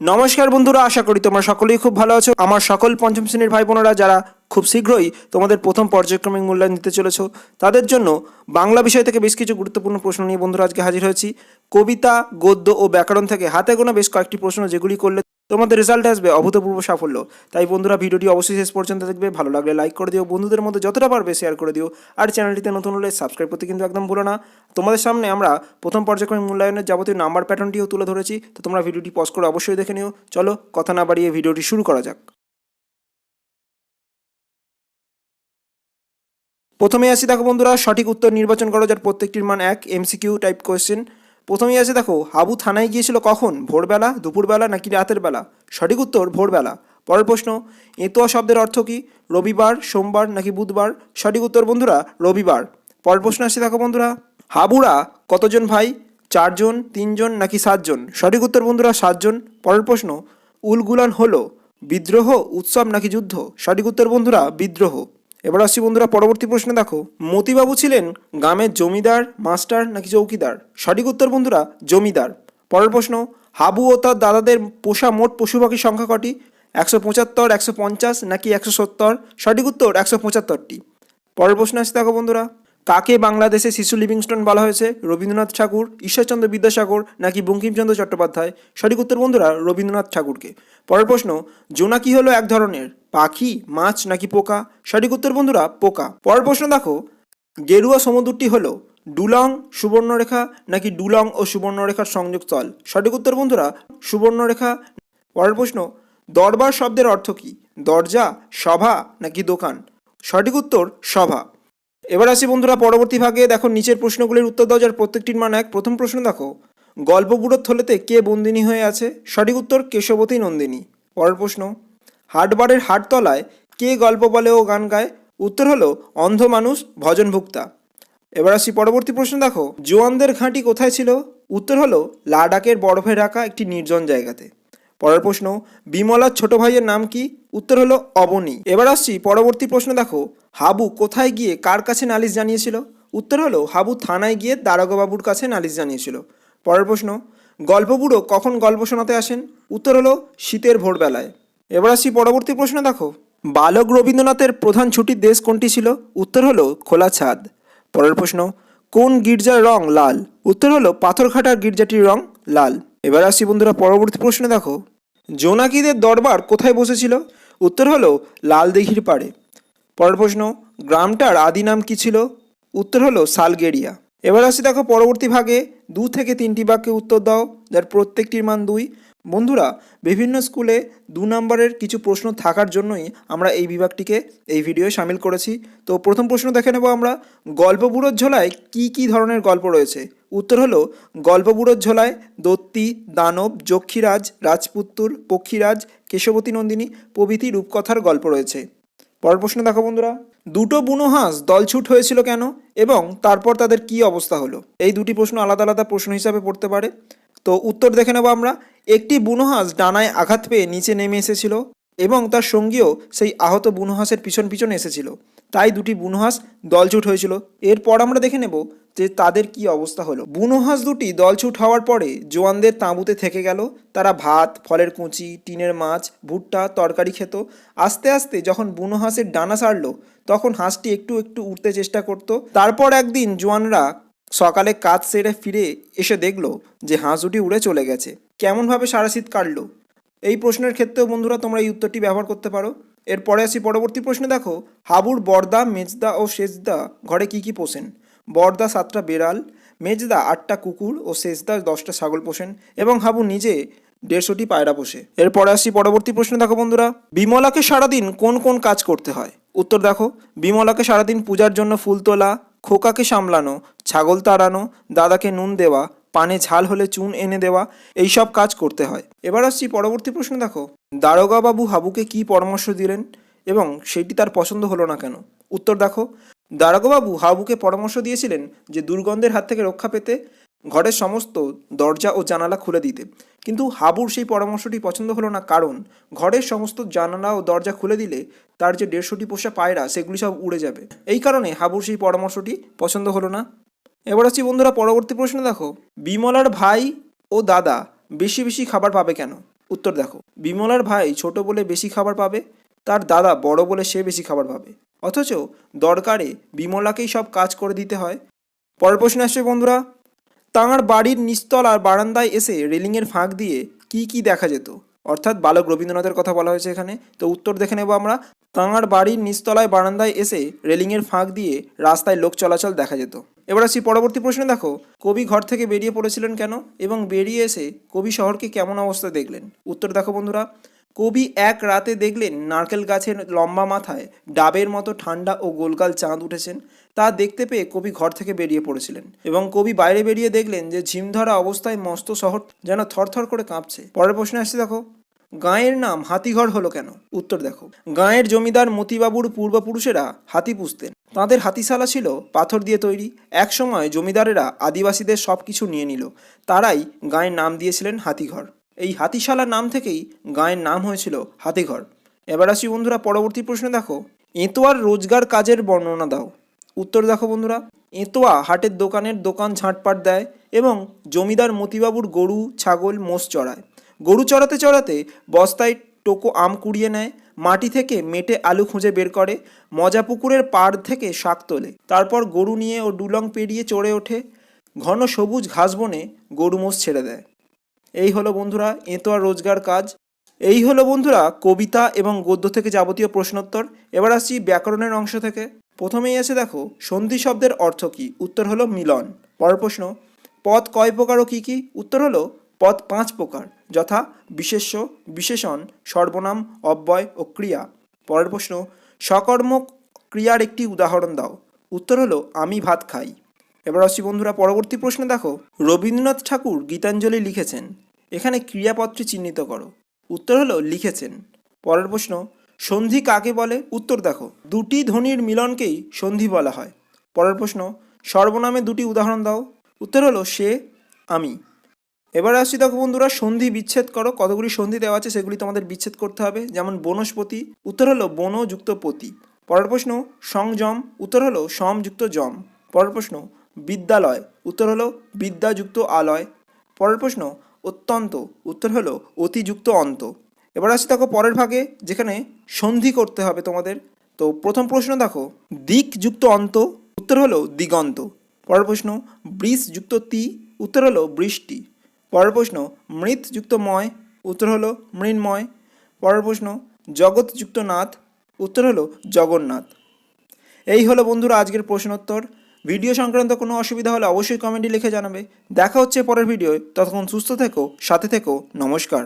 নমস্কার বন্ধুরা, আশা করি তোমরা সকলেই খুব ভালো আছো। আমার সকল পঞ্চম শ্রেণির ভাই বোনেরা যারা খুব শীঘ্রই তোমাদের প্রথম পর্যায়ক্রমিক মূল্যায়ন দিতে চলেছ, তাদের জন্য বাংলা বিষয় থেকে বেশ কিছু গুরুত্বপূর্ণ প্রশ্ন নিয়ে বন্ধুরা আজকে হাজির হয়েছি। কবিতা, গদ্য ও ব্যাকরণ থেকে হাতে গোনা বেশ কয়েকটি প্রশ্ন যেগুলি করলে তোমাদের রেজাল্ট আসবে, অভূতপূর্ব সাফল্য। তাই বন্ধুরা, ভিডিওটি অবশ্যই শেষ পর্যন্ত দেখবে। ভালো লাগলে লাইক করে দিও। বন্ধুদের মধ্যে যতটা পারবে শেয়ার করে দিও। আর চ্যানেলটিতে নতুন হলে সাবস্ক্রাইব করতে কিন্তু একদম ভুলো না। তোমাদের সামনে আমরা প্রথম পর্যায়ক্রমিক মূল্যায়নের যাবতীয় নাম্বার প্যাটার্নটিও তুলে ধরেছি। তো তোমরা ভিডিওটি পজ করে অবশ্যই দেখে নিও। চলো, কথা না বাড়িয়ে ভিডিওটি শুরু করা যাক। প্রথমে আসি দেখো বন্ধুরা, সঠিক উত্তর নির্বাচন করো যার প্রত্যেকটির মান এক এমসিকিউ টাইপ কোয়েশ্চেন প্রথমেই আছে দেখো হাবু থানায় গিয়েছিল কখন? ভোরবেলা, দুপুরবেলা নাকি রাতের বেলা? সঠিক উত্তর, ভোরবেলা। পরের প্রশ্ন, এতোয়া শব্দের অর্থ কী? রবিবার, সোমবার নাকি বুধবার? সঠিক উত্তর বন্ধুরা, রবিবার। পরের প্রশ্ন আসছে দেখো বন্ধুরা, হাবুরা কতজন ভাই? চারজন, তিনজন নাকি সাতজন? সঠিক উত্তর বন্ধুরা, সাতজন। পরের প্রশ্ন, উলগুলান হলো বিদ্রোহ, উৎসব নাকি যুদ্ধ? সঠিক উত্তর বন্ধুরা, বিদ্রোহ। এবার আসছি বন্ধুরা পরবর্তী প্রশ্নে, দেখো, মতিবাবু ছিলেন গ্রামের জমিদার, মাস্টার নাকি চৌকিদার? সঠিক উত্তর বন্ধুরা, জমিদার। পরের প্রশ্ন, হাবু ও তার দাদাদের পোষা মোট পশু পাখির সংখ্যা কটি? একশো পঁচাত্তর, একশো পঞ্চাশ নাকি একশো সত্তর? সঠিক উত্তর, একশো পঁচাত্তরটি। পরের প্রশ্ন আসছে, দেখো বন্ধুরা। কাকে বাংলাদেশে শিশু লিভিংস্টোন বলা হয়েছে? রবীন্দ্রনাথ ঠাকুর, ঈশ্বরচন্দ্র বিদ্যাসাগর নাকি বঙ্কিমচন্দ্র চট্টোপাধ্যায়? সঠিক উত্তর বন্ধুরা, রবীন্দ্রনাথ ঠাকুরকে। পরের প্রশ্ন জোনাকি হলো এক ধরনের? পাখি, মাছ নাকি পোকা? সঠিক উত্তর বন্ধুরা, পোকা। পরের প্রশ্ন দেখো, গেরুয়া সমুদ্রটি হলো ডুলং সুবর্ণরেখা নাকি ডুলং ও সুবর্ণরেখার সংযোগস্থল সঠিক উত্তর বন্ধুরা, সুবর্ণরেখা। পরের প্রশ্ন, দরবার শব্দের অর্থ কী? দরজা, সভা নাকি দোকান? সঠিক উত্তর, সভা। এবার আসি বন্ধুরা পরবর্তী ভাগে। দেখো, নিচের প্রশ্নগুলির উত্তর দাও, যার প্রত্যেকটির মান এক। প্রথম প্রশ্ন দেখো গল্পগুড়োর থলেতে কে বন্দিনী হয়ে আছে? সঠিক উত্তর, কেশবতী নন্দিনী। পরের প্রশ্ন, হাটবারের হাটতলায় কে গল্প বলে ও গান গায়? উত্তর হলো, অন্ধ মানুষ ভজনভুক্তা এবার আসি পরবর্তী প্রশ্ন দেখো, জোয়ানদের ঘাঁটি কোথায় ছিল? উত্তর হলো লাডাকের বরফে ঢাকা একটি নির্জন জায়গাতে। পরের প্রশ্ন, বিমলার ছোট ভাইয়ের নাম কি? উত্তর হলো অবনী। এবার আসছি পরবর্তী প্রশ্ন দেখো, হাবু কোথায় গিয়ে কার কাছে নালিশ জানিয়েছিল? উত্তর হলো, হাবু থানায় গিয়ে দারোগাবাবুর কাছে নালিশ জানিয়েছিল। পরের প্রশ্ন, গল্পবুড়ো কখন গল্প শোনাতে আসেন? উত্তর হলো, শীতের ভোরবেলায়। এবার আসছি পরবর্তী প্রশ্ন দেখো, বালক রবীন্দ্রনাথের প্রধান ছুটির দেশ কোনটি ছিল? উত্তর হলো, খোলা ছাদ। পরের প্রশ্ন, কোন গির্জার রং লাল? উত্তর হলো, পাথরঘাটার গির্জাটির রং লাল। এবার আসছি বন্ধুরা পরবর্তী প্রশ্নে দেখো, জোনাকিদের দরবার কোথায় বসেছিল? উত্তর হলো লাল দিঘির পাড়ে। পরের প্রশ্ন, গ্রামটার আদি নাম কি ছিল? উত্তর হলো সালগেরিয়া। এবার আসি দেখো পরবর্তী ভাগে, দু থেকে তিনটি বাক্যে উত্তর দাও, যার প্রত্যেকটির মান দুই। বন্ধুরা, বিভিন্ন স্কুলে দু নম্বরের কিছু প্রশ্ন থাকার জন্যই আমরা এই বিভাগটিকে এই ভিডিওয়ে সামিল করেছি। তো প্রথম প্রশ্ন দেখে নেব আমরা। গল্পবুড়োর ঝোলায় কি কি ধরনের গল্প রয়েছে? উত্তর হলো, গল্পবুড়োর ঝোলায় দত্তি, দানব, যক্ষীরাজ, রাজপুত্তুর, পক্ষীরাজ, কেশবতী নন্দিনী প্রভৃতি রূপকথার গল্প রয়েছে। পরের প্রশ্ন দেখো বন্ধুরা। দুটো বুনো হাঁস দলছুট হয়েছিল কেন এবং তারপর তাদের কি অবস্থা হলো? এই দুটি প্রশ্ন আলাদা আলাদা প্রশ্ন হিসাবে পড়তে পারে। তো উত্তর দেখে নেব আমরা। একটি বুনো হাঁস ডানায় আঘাত পেয়ে নিচে নেমে এসেছিল এবং তার সঙ্গীও সেই আহত বুনো হাঁসের পিছন পিছন এসেছিল। তাই দুটি বুনো হাঁস দলছুট হয়েছিল। এরপর আমরা দেখে নেব যে তাদের কি অবস্থা হলো। বুনো হাঁস দুটি দলছুট হওয়ার পরে জোয়ানদের তাঁবুতে থেকে গেল। তারা ভাত, ফলের কুঁচি, টিনের মাছ, ভুট্টা, তরকারি খেত। আস্তে আস্তে যখন বুনো হাঁসের ডানা সারলো, তখন হাঁসটি একটু একটু উঠতে চেষ্টা করত। তারপর একদিন জোয়ানরা সকালে কাজ সেরে ফিরে এসে দেখল যে হাঁস দুটি উড়ে চলে গেছে। কেমনভাবে সারা শীত কাটলো? এই প্রশ্নের ক্ষেত্রেও বন্ধুরা তোমরা এই উত্তরটি ব্যবহার করতে পারো। এরপরে আসি পরবর্তী প্রশ্নে দেখো, হাবুর বর্দা, মেজদা ও সেজদা ঘরে কি কি পোষেন? বর্দা সাতটা বেড়াল, মেজদা আটটা কুকুর ও সেজদা দশটা ছাগল পোষেন এবং হাবু নিজে দেড়শোটি পায়রা পোষে। এরপরে আসি পরবর্তী প্রশ্ন দেখো বন্ধুরা, বিমলাকে সারাদিন কোন কোন কাজ করতে হয়? উত্তর দেখো, বিমলাকে সারাদিন পূজার জন্য ফুল তোলা, খোকাকে সামলানো, ছাগল তাড়ানো, দাদাকে নুন দেওয়া পানে ঝাল হলে চুন এনে দেওয়া, এই সব কাজ করতে হয়। এবার আসছি পরবর্তী প্রশ্ন, দেখো। দারোগা বাবু হাবুকে কি পরামর্শ দিলেন এবং সেটি তার পছন্দ হলো না কেন? উত্তর দেখো, দারোগাবাবু হাবুকে পরামর্শ দিয়েছিলেন যে দুর্গন্ধের হাত থেকে রক্ষা পেতে ঘরের সমস্ত দরজা ও জানালা খুলে দিতে। কিন্তু হাবুর সেই পরামর্শটি পছন্দ হলো না কারণ ঘরের সমস্ত জানালা ও দরজা খুলে দিলে তার যে দেড়শোটি পোষা পায়রা, সেগুলি সব উড়ে যাবে। এই কারণে হাবুর সেই পরামর্শটি পছন্দ হলো না। এবার আসছি বন্ধুরা পরবর্তী প্রশ্ন দেখো, বিমলার ভাই ও দাদা বেশি বেশি খাবার পাবে কেন? উত্তর দেখো, বিমলার ভাই ছোট বলে বেশি খাবার পাবে, তার দাদা বড় বলে সে বেশি খাবার পাবে। অথচ দরকারে বিমলাকেই সব কাজ করে দিতে হয়। পরের প্রশ্ন আসছে বন্ধুরা, তাঁর বাড়ির নিচতলার বারান্দায় এসে রেলিংয়ের ফাঁক দিয়ে কি কি দেখা যেত? অর্থাৎ বালক রবীন্দ্রনাথের কথা বলা হয়েছে এখানে, তো উত্তর দেখে নেব আমরা, তাঁর বাড়ির নিচতলায় বারান্দায় এসে রেলিংয়ের ফাঁক দিয়ে রাস্তায় লোক চলাচল দেখা যেত। এবার আসছি পরবর্তী প্রশ্নে। দেখো, কবি ঘর থেকে বেরিয়ে পড়েছিলেন কেন? এবং বেরিয়ে এসে কবি শহরকে কেমন অবস্থা দেখলেন? উত্তর দেখো বন্ধুরা, কবি এক রাতে দেখলেন নারকেল গাছের লম্বা মাথায় ডাবের মতো ঠান্ডা ও গোলগাল চাঁদ উঠেছেন। তা দেখতে পেয়ে কবি ঘর থেকে বেরিয়ে পড়েছিলেন এবং কবি বাইরে বেরিয়ে দেখলেন যে ঝিমধরা অবস্থায় মস্ত শহর যেন থরথর করে কাঁপছে। পরের প্রশ্নে আসছে দেখো গাঁয়ের নাম হাতিঘর হলো কেন? উত্তর দেখো। গাঁয়ের জমিদার মতিবাবুর পূর্বপুরুষেরা হাতি পুষতেন। তাঁদের হাতিশালা ছিল পাথর দিয়ে তৈরি। একসময় জমিদারেরা আদিবাসীদের সব কিছু নিয়ে নিল। তারাই গাঁয়ের নাম দিয়েছিলেন হাতিঘর। এই হাতিশালা নাম থেকেই গাঁয়ের নাম হয়েছিল হাতিঘর। এবার আসি বন্ধুরা পরবর্তী প্রশ্নে দেখো। এঁতোয়ার রোজগার কাজের বর্ণনা দাও। উত্তর দেখো বন্ধুরা। এঁতোয়া হাটের দোকানের দোকান ঝাঁটপাট দেয় এবং জমিদার মতিবাবুর গরু, ছাগল, মোষ চড়ায়। গরু চড়াতে চড়াতে বস্তায় টোকো আম কুড়িয়ে নেয়, মাটি থেকে মেটে আলু খুঁজে বের করে, মজা পুকুরের পাড় থেকে শাক তোলে। তারপর গরু নিয়ে ও ডুলং পেরিয়ে চড়ে ওঠে। ঘন সবুজ ঘাস বনে গরু মোষ ছেড়ে দেয়। এই হলো বন্ধুরা এঁতোয়া রোজগার কাজ। এই হলো বন্ধুরা কবিতা এবং গদ্য থেকে যাবতীয় প্রশ্নোত্তর। এবার আসছি ব্যাকরণের অংশ থেকে। প্রথমেই আছে দেখো, সন্ধি শব্দের অর্থ কী? উত্তর হলো মিলন। পরের প্রশ্ন পদ কয় প্রকার ও কী কী? উত্তর হলো পদ পাঁচ প্রকার, যথা বিশেষ্য, বিশেষণ, সর্বনাম, অব্যয় ও ক্রিয়া। পরের প্রশ্ন সকর্মক ক্রিয়ার একটি উদাহরণ দাও। উত্তর হলো, আমি ভাত খাই। এবার আসছি বন্ধুরা পরবর্তী প্রশ্ন দেখো। রবীন্দ্রনাথ ঠাকুর গীতাঞ্জলি লিখেছেন। এখানে ক্রিয়াপত্রে চিহ্নিত করো। উত্তর হলো, লিখেছেন। পরের প্রশ্ন, সন্ধি কাকে বলে? উত্তর দেখো। দুটি ধ্বনির মিলনকেই সন্ধি বলা হয়। পরের প্রশ্ন, সর্বনামে দুটি উদাহরণ দাও। উত্তর হলো, সে, আমি। এবার আসছি দেখো বন্ধুরা, সন্ধি বিচ্ছেদ করো। কতগুলি সন্ধি দেওয়া আছে সেগুলি তোমাদের বিচ্ছেদ করতে হবে। যেমন বনস্পতি, উত্তর হলো বন যুক্ত পতি। পরের প্রশ্ন, সংযম, উত্তর হলো সম যুক্ত জম পরের প্রশ্ন, বিদ্যালয়, উত্তর হলো বিদ্যাযুক্ত আলয়। পরের প্রশ্ন, অত্যন্ত, উত্তর হলো অতিযুক্ত অন্ত। এবার আসছি দেখো পরের ভাগে, যেখানে সন্ধি করতে হবে তোমাদের। তো প্রথম প্রশ্ন দেখো দিক যুক্ত অন্ত, উত্তর হলো দিগন্ত। পরের প্রশ্ন বৃষ যুক্ত তি, উত্তর হলো বৃষ্টি। পরের প্রশ্ন মৃৎ যুক্ত ময় উত্তর হলো মৃন্ময়। পরের প্রশ্ন জগৎ যুক্ত নাথ উত্তর হলো জগন্নাথ। এই হলো বন্ধুরা আজকের প্রশ্নোত্তর। ভিডিও সংক্রান্ত কোনো অসুবিধা হলে অবশ্যই কমেন্টে লিখে জানাবে। দেখা হচ্ছে পরের ভিডিও ততক্ষণ সুস্থ থেকো, সাথে থেকো, নমস্কার।